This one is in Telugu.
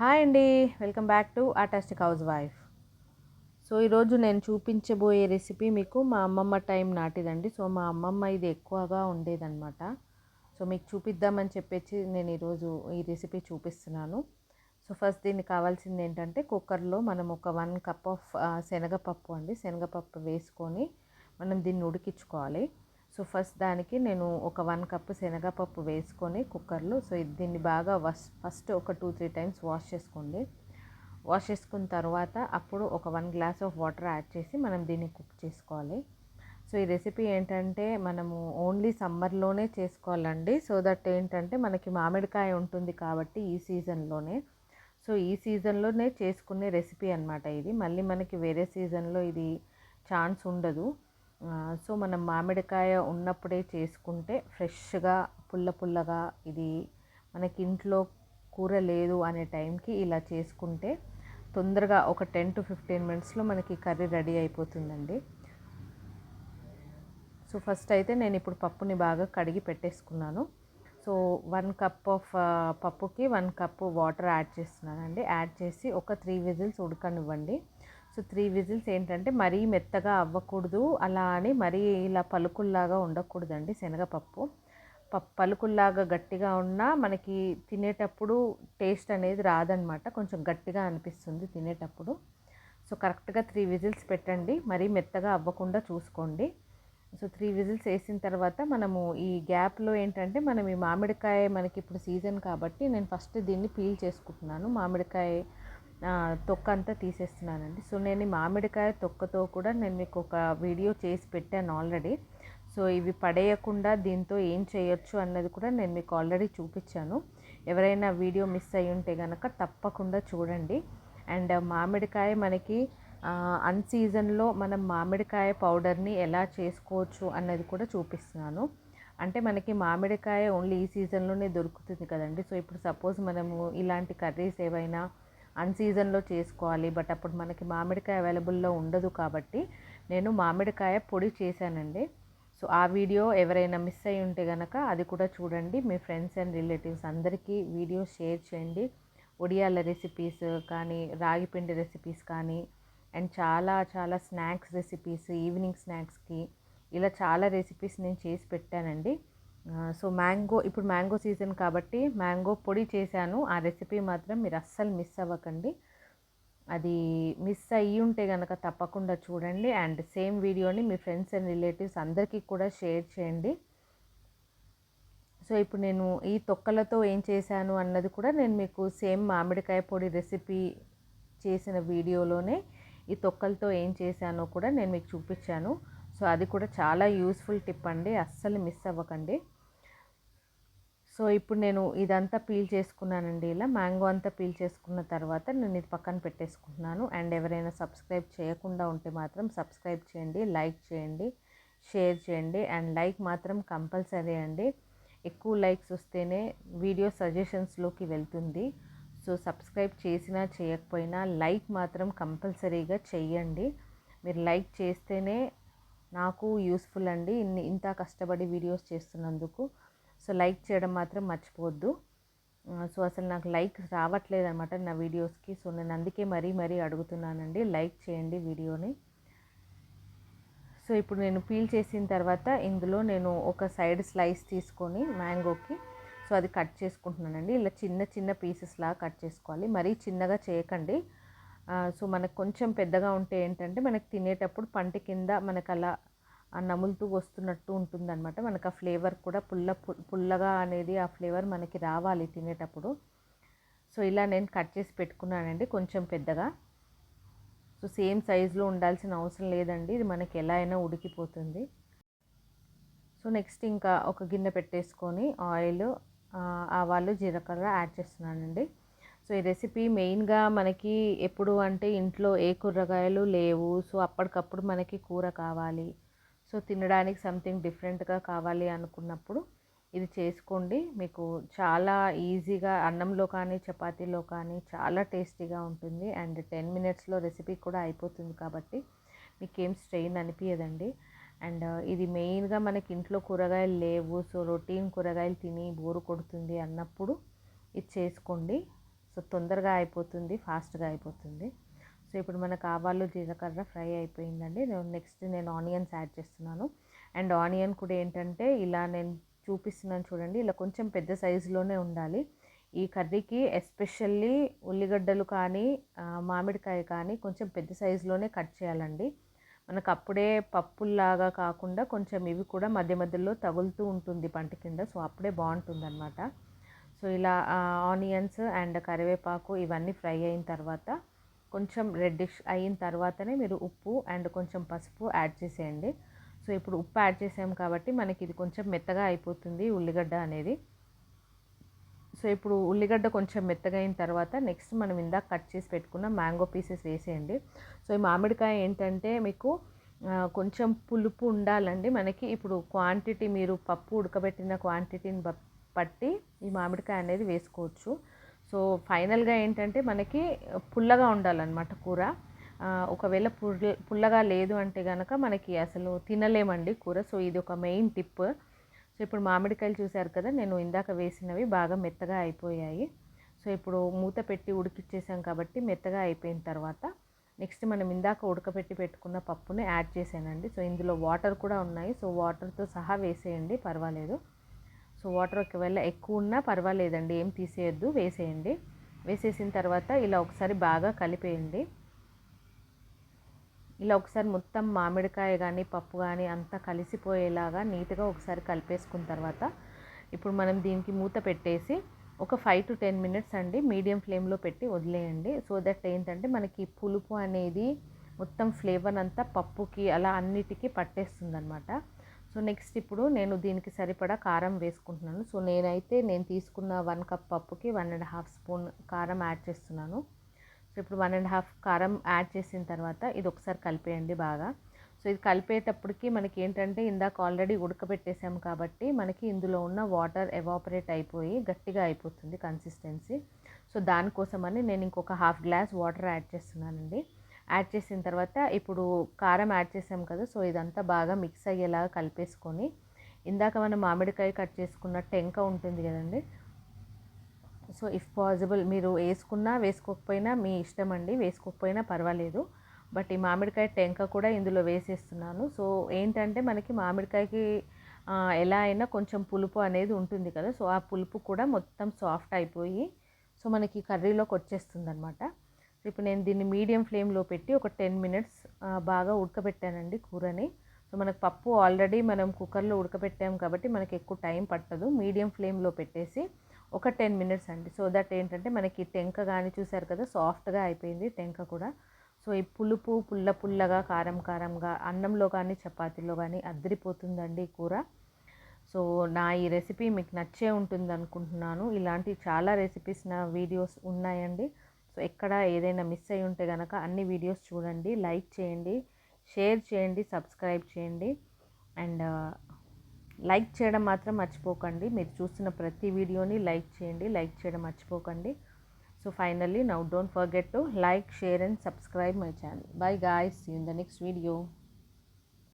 హాయ్ అండి welcome back to artistic house wife. So ఈరోజు నేను చూపించబోయే రెసిపీ మీకు మా అమ్మమ్మ టైం నాటిదండి. సో మా అమ్మమ్మ ఇది ఎక్కువగా ఉండేదన్నమాట. సో మీకు చూపిద్దామని చెప్పేసి నేను ఈరోజు ఈ రెసిపీ చూపిస్తున్నాను. సో ఫస్ట్ దీనికి కావాల్సింది ఏంటంటే కుక్కర్లో మనం ఒక వన్ కప్ ఆఫ్ శనగపప్పు అండి. శనగపప్పు వేసుకొని మనం దీన్ని ఉడికించుకోవాలి. సో ఫస్ట్ దానికి నేను ఒక వన్ కప్ శనగపప్పు వేసుకొని కుక్కర్లో సో దీన్ని బాగా వస్ ఫస్ట్ ఒక టూ త్రీ టైమ్స్ వాష్ చేసుకోండి. వాష్ చేసుకున్న తర్వాత అప్పుడు ఒక one glass of water add చేసి మనం దీన్ని కుక్ చేసుకోవాలి. సో ఈ రెసిపీ ఏంటంటే మనము ఓన్లీ సమ్మర్లోనే చేసుకోవాలండి. సో దట్ ఏంటంటే మనకి మామిడికాయ ఉంటుంది కాబట్టి ఈ సీజన్లోనే. సో ఈ సీజన్లోనే చేసుకునే రెసిపీ అనమాట ఇది. మళ్ళీ మనకి వేరే సీజన్లో ఇది ఛాన్స్ ఉండదు. సో మనం మామిడికాయ ఉన్నప్పుడే చేసుకుంటే ఫ్రెష్గా పుల్ల పుల్లగా ఇది మనకి ఇంట్లో కూర లేదు అనే టైంకి ఇలా చేసుకుంటే తొందరగా ఒక టెన్ టు ఫిఫ్టీన్ మినిట్స్లో మనకి కర్రీ రెడీ అయిపోతుందండి. సో ఫస్ట్ అయితే నేను ఇప్పుడు పప్పుని బాగా కడిగి పెట్టేసుకున్నాను. సో వన్ కప్ ఆఫ్ పప్పుకి వన్ కప్ వాటర్ యాడ్ చేస్తున్నానండి. యాడ్ చేసి ఒక త్రీ విజిల్స్ ఉడకనివ్వండి. సో త్రీ విజిల్స్ ఏంటంటే మరీ మెత్తగా అవ్వకూడదు. అలా అని మరీ ఇలా పలుకుల్లాగా ఉండకూడదండి శనగపప్పు. పలుకుల్లాగా గట్టిగా ఉన్నా మనకి తినేటప్పుడు టేస్ట్ అనేది రాదనమాట. కొంచెం గట్టిగా అనిపిస్తుంది తినేటప్పుడు. సో కరెక్ట్గా త్రీ విజిల్స్ పెట్టండి. మరీ మెత్తగా అవ్వకుండా చూసుకోండి. సో త్రీ విజిల్స్ వేసిన తర్వాత మనము ఈ గ్యాప్లో ఏంటంటే మనం ఈ మామిడికాయ మనకి ఇప్పుడు సీజన్ కాబట్టి నేను ఫస్ట్ దీన్ని పీల్ చేసుకుంటున్నాను. మామిడికాయ తొక్క అంతా తీసేస్తున్నానండి. సో నేను మామిడికాయ తొక్కతో కూడా నేను మీకు ఒక వీడియో చేసి పెట్టాను ఆల్రెడీ. సో ఇవి పడేయకుండా దీంతో ఏం చేయొచ్చు అన్నది కూడా నేను మీకు ఆల్రెడీ చూపించాను. ఎవరైనా వీడియో మిస్ అయి ఉంటే కనుక తప్పకుండా చూడండి. అండ్ మామిడికాయ మనకి అన్ సీజన్లో మనం మామిడికాయ పౌడర్ని ఎలా చేసుకోవచ్చు అన్నది కూడా చూపిస్తున్నాను. అంటే మనకి మామిడికాయ ఓన్లీ ఈ సీజన్లోనే దొరుకుతుంది కదండి. సో ఇప్పుడు సపోజ్ మనము ఇలాంటి కర్రీస్ ఏవైనా అన్ సీజన్లో చేసుకోవాలి. బట్ అప్పుడు మనకి మామిడికాయ అవైలబుల్లో ఉండదు కాబట్టి నేను మామిడికాయ పొడి చేశానండి. సో ఆ వీడియో ఎవరైనా మిస్ అయి ఉంటే కనుక అది కూడా చూడండి. మీ ఫ్రెండ్స్ అండ్ రిలేటివ్స్ అందరికీ వీడియో షేర్ చేయండి. ఒడియాల రెసిపీస్ కానీ రాగిపిండి రెసిపీస్ కానీ అండ్ చాలా చాలా స్నాక్స్ రెసిపీస్ ఈవినింగ్ స్నాక్స్కి ఇలా చాలా రెసిపీస్ నేను చేసి పెట్టానండి. సో మ్యాంగో ఇప్పుడు మ్యాంగో సీజన్ కాబట్టి మ్యాంగో పొడి చేశాను. ఆ రెసిపీ మాత్రం మీరు అస్సలు మిస్ అవ్వకండి. అది మిస్ అయ్యి ఉంటే కనుక తప్పకుండా చూడండి. అండ్ సేమ్ వీడియోని మీ ఫ్రెండ్స్ అండ్ రిలేటివ్స్ అందరికీ కూడా షేర్ చేయండి. సో ఇప్పుడు నేను ఈ తొక్కలతో ఏం చేశాను అన్నది కూడా నేను మీకు సేమ్ మామిడికాయ పొడి రెసిపీ చేసిన వీడియోలోనే ఈ తొక్కలతో ఏం చేశానో కూడా నేను మీకు చూపించాను. సో అది కూడా చాలా యూస్ఫుల్ టిప్ అండి. అస్సలు మిస్ అవ్వకండి. సో ఇప్పుడు నేను ఇదంతా పీల్ చేసుకున్నానండి ఇలా. మ్యాంగో అంతా పీల్ చేసుకున్న తర్వాత నేను ఇది పక్కన పెట్టేసుకుంటున్నాను. అండ్ ఎవరైనా సబ్స్క్రైబ్ చేయకుండా ఉంటే మాత్రం సబ్స్క్రైబ్ చేయండి లైక్ చేయండి షేర్ చేయండి. అండ్ లైక్ మాత్రం కంపల్సరీ అండి. ఎక్కువ లైక్స్ వస్తేనే వీడియో సజెషన్స్లోకి వెళ్తుంది. సో సబ్స్క్రైబ్ చేసినా చేయకపోయినా లైక్ మాత్రం కంపల్సరీగా చెయ్యండి మీరు లైక్ చేస్తేనే నాకు యూస్ఫుల్ అండి. ఇన్ని ఇంత కష్టపడి వీడియోస్ చేస్తున్నందుకు. సో లైక్ చేయడం మాత్రం మర్చిపోవద్దు. సో అసలు నాకు లైక్ రావట్లేదు అనమాట నా వీడియోస్కి సో నేను అందుకే మరీ మరీ అడుగుతున్నానండి. లైక్ చేయండి వీడియోని సో ఇప్పుడు నేను పీల్ చేసిన తర్వాత ఇందులో నేను ఒక సైడ్ స్లైస్ తీసుకొని మ్యాంగోకి సో అది కట్ చేసుకుంటున్నానండి. ఇలా చిన్న చిన్న పీసెస్ లాగా కట్ చేసుకోవాలి. మరీ చిన్నగా చేయకండి. సో మనకు కొంచెం పెద్దగా ఉంటే ఏంటంటే మనకు తినేటప్పుడు పంట కింద మనకు అలా నములుతూ వస్తున్నట్టు ఉంటుందన్నమాట. మనకు ఆ ఫ్లేవర్ కూడా పుల్ల పుల్లగా అనేది ఆ ఫ్లేవర్ మనకి రావాలి తినేటప్పుడు. సో ఇలా నేను కట్ చేసి పెట్టుకున్నానండి కొంచెం పెద్దగా. సో సేమ్ సైజులో ఉండాల్సిన అవసరం లేదండి. ఇది మనకి ఎలా అయినా ఉడికిపోతుంది. సో నెక్స్ట్ ఇంకా ఒక గిన్నె పెట్టేసుకొని ఆయిల్ ఆవాలు జీలకర్ర యాడ్ చేస్తున్నానండి. సో ఈ రెసిపీ మెయిన్గా మనకి ఎప్పుడు అంటే ఇంట్లో ఏ కూరగాయలు లేవు. సో అప్పటికప్పుడు మనకి కూర కావాలి. సో తినడానికి సంథింగ్ డిఫరెంట్గా కావాలి అనుకున్నప్పుడు ఇది చేసుకోండి. మీకు చాలా ఈజీగా అన్నంలో కానీ చపాతీలో కానీ చాలా టేస్టీగా ఉంటుంది. అండ్ టెన్ మినిట్స్లో రెసిపీ కూడా అయిపోతుంది కాబట్టి మీకు ఏం స్ట్రెయిన్ అనిపించదండి అండ్ ఇది మెయిన్గా మనకి ఇంట్లో కూరగాయలు లేవు. సో రొటీన్ కూరగాయలు తిని బోరు కొడుతుంది అన్నప్పుడు ఇది చేసుకోండి. సో తొందరగా అయిపోతుంది ఫాస్ట్గా అయిపోతుంది. సో ఇప్పుడు మనకు ఆవాలు జీలకర్ర ఫ్రై అయిపోయిందండి. నేను నెక్స్ట్ నేను ఆనియన్స్ యాడ్ చేస్తున్నాను. అండ్ ఆనియన్ కూడా ఏంటంటే ఇలా నేను చూపిస్తున్నాను చూడండి ఇలా కొంచెం పెద్ద సైజులోనే ఉండాలి. ఈ కర్రీకి ఎస్పెషల్లీ ఉల్లిగడ్డలు కానీ మామిడికాయ కానీ కొంచెం పెద్ద సైజులోనే కట్ చేయాలండి. మనకు అప్పుడే పప్పుల్లాగా కాకుండా కొంచెం ఇవి కూడా మధ్య మధ్యలో తగులుతూ ఉంటుంది పంట కింద సో అప్పుడే బాగుంటుంది అనమాట సో ఇలా ఆనియన్స్ అండ్ కరివేపాకు ఇవన్నీ ఫ్రై అయిన తర్వాత కొంచెం రెడ్డిష్ అయిన తర్వాతనే మీరు ఉప్పు అండ్ కొంచెం పసుపు యాడ్ చేసేయండి. సో ఇప్పుడు ఉప్పు యాడ్ చేసాం కాబట్టి మనకి ఇది కొంచెం మెత్తగా అయిపోతుంది ఉల్లిగడ్డ అనేది. సో ఇప్పుడు ఉల్లిగడ్డ కొంచెం మెత్తగా అయిన తర్వాత నెక్స్ట్ మనం ఇందాక కట్ చేసి పెట్టుకున్న మ్యాంగో పీసెస్ వేసేయండి. సో ఈ మామిడికాయ ఏంటంటే మీకు కొంచెం పులుపు ఉండాలండి. మనకి ఇప్పుడు క్వాంటిటీ మీరు పప్పు ఉడకబెట్టిన క్వాంటిటీని పట్టి ఈ మామిడికాయ అనేది వేసుకోవచ్చు. సో ఫైనల్గా ఏంటంటే మనకి పుల్లగా ఉండాలన్నమాట కూర. ఒకవేళ పుల్ల పుల్లగా లేదు అంటే కనుక మనకి అసలు తినలేమండి కూర. సో ఇది ఒక మెయిన్ టిప్. సో ఇప్పుడు మామిడికాయలు చూశారు కదా నేను ఇందాక వేసినవి బాగా మెత్తగా అయిపోయాయి. సో ఇప్పుడు మూత పెట్టి ఉడికిచ్చేసాం కాబట్టి మెత్తగా అయిపోయిన తర్వాత నెక్స్ట్ మనం ఇందాక ఉడకపెట్టి పెట్టుకున్న పప్పుని యాడ్ చేసానండి సో ఇందులో వాటర్ కూడా ఉన్నాయి. సో వాటర్తో సహా వేసేయండి పర్వాలేదు. సో వాటర్ ఒకవేళ ఎక్కువ ఉన్నా పర్వాలేదండి ఏం తీసేయద్దు వేసేయండి. వేసేసిన తర్వాత ఇలా ఒకసారి బాగా కలిపేయండి. ఇలా ఒకసారి మొత్తం మామిడికాయ కానీ పప్పు కానీ అంతా కలిసిపోయేలాగా నీట్గా ఒకసారి కలిపేసుకున్న తర్వాత ఇప్పుడు మనం దీనికి మూత పెట్టేసి ఒక ఫైవ్ టు టెన్ మినిట్స్ అండి మీడియం ఫ్లేమ్లో పెట్టి వదిలేయండి. సో దట్ ఏంటంటే మనకి పులుపు అనేది మొత్తం ఫ్లేవర్ అంతా పప్పుకి అలా అన్నిటికీ పట్టేస్తుంది అనమాట సో నెక్స్ట్ ఇప్పుడు నేను దీనికి సరిపడా కారం వేసుకుంటున్నాను. సో నేనైతే నేను తీసుకున్న వన్ కప్ పప్పుకి వన్ అండ్ హాఫ్ స్పూన్ కారం యాడ్ చేస్తున్నాను. సో ఇప్పుడు వన్ అండ్ హాఫ్ కారం యాడ్ చేసిన తర్వాత ఇది ఒకసారి కలిపేయండి బాగా. సో ఇది కలిపేటప్పటికి మనకి ఏంటంటే ఇందాక ఆల్రెడీ ఉడకబెట్టేసాం కాబట్టి మనకి ఇందులో ఉన్న వాటర్ ఎవాపరేట్ అయిపోయి గట్టిగా అయిపోతుంది కన్సిస్టెన్సీ సో దానికోసమని నేను ఇంకొక హాఫ్ గ్లాస్ వాటర్ యాడ్ చేస్తున్నానండి. యాడ్ చేసిన తర్వాత ఇప్పుడు కారం యాడ్ చేసాం కదా సో ఇదంతా బాగా మిక్స్ అయ్యేలాగా కలిపేసుకొని ఇందాక మనం మామిడికాయ కట్ చేసుకున్న టెంక ఉంటుంది కదండి సో ఇఫ్ పాసిబుల్ మీరు వేసుకున్నా వేసుకోకపోయినా మీ ఇష్టం అండి వేసుకోకపోయినా పర్వాలేదు బట్ ఈ మామిడికాయ టెంక కూడా ఇందులో వేసేస్తున్నాను. సో ఏంటంటే మనకి మామిడికాయకి ఎలా అయినా కొంచెం పులుపు అనేది ఉంటుంది కదా సో ఆ పులుపు కూడా మొత్తం సాఫ్ట్ అయిపోయి సో మనకి కర్రీలోకి వచ్చేస్తుంది అనమాట ఇప్పుడు నేను దీన్ని మీడియం ఫ్లేమ్లో పెట్టి ఒక టెన్ మినిట్స్ బాగా ఉడకబెట్టానండి కూరని. సో మనకు పప్పు ఆల్రెడీ మనం కుక్కర్లో ఉడకబెట్టాం కాబట్టి మనకి ఎక్కువ టైం పట్టదు. మీడియం ఫ్లేమ్లో పెట్టేసి ఒక టెన్ మినిట్స్ అండి. సో దట్ ఏంటంటే మనకి టెంక కానీ చూసారు కదా సాఫ్ట్గా అయిపోయింది టెంక కూడా. సో ఈ పులుపు పుల్ల పుల్లగా కారం కారంగా అన్నంలో కానీ చపాతీలో కానీ అద్దరిపోతుందండి కూర. సో నా ఈ రెసిపీ మీకు నచ్చే ఉంటుంది అనుకుంటున్నాను. ఇలాంటి చాలా రెసిపీస్ నా వీడియోస్ ఉన్నాయండి. సో ఎక్కడ ఏదైనా మిస్ అయి ఉంటే కనుక అన్ని వీడియోస్ చూడండి లైక్ చేయండి షేర్ చేయండి సబ్స్క్రైబ్ చేయండి. అండ్ లైక్ చేయడం మాత్రం మర్చిపోకండి. మీరు చూస్తున్న ప్రతి వీడియోని లైక్ చేయండి లైక్ చేయడం మర్చిపోకండి. So finally now don't forget to like share and subscribe my channel. Bye guys in the next video.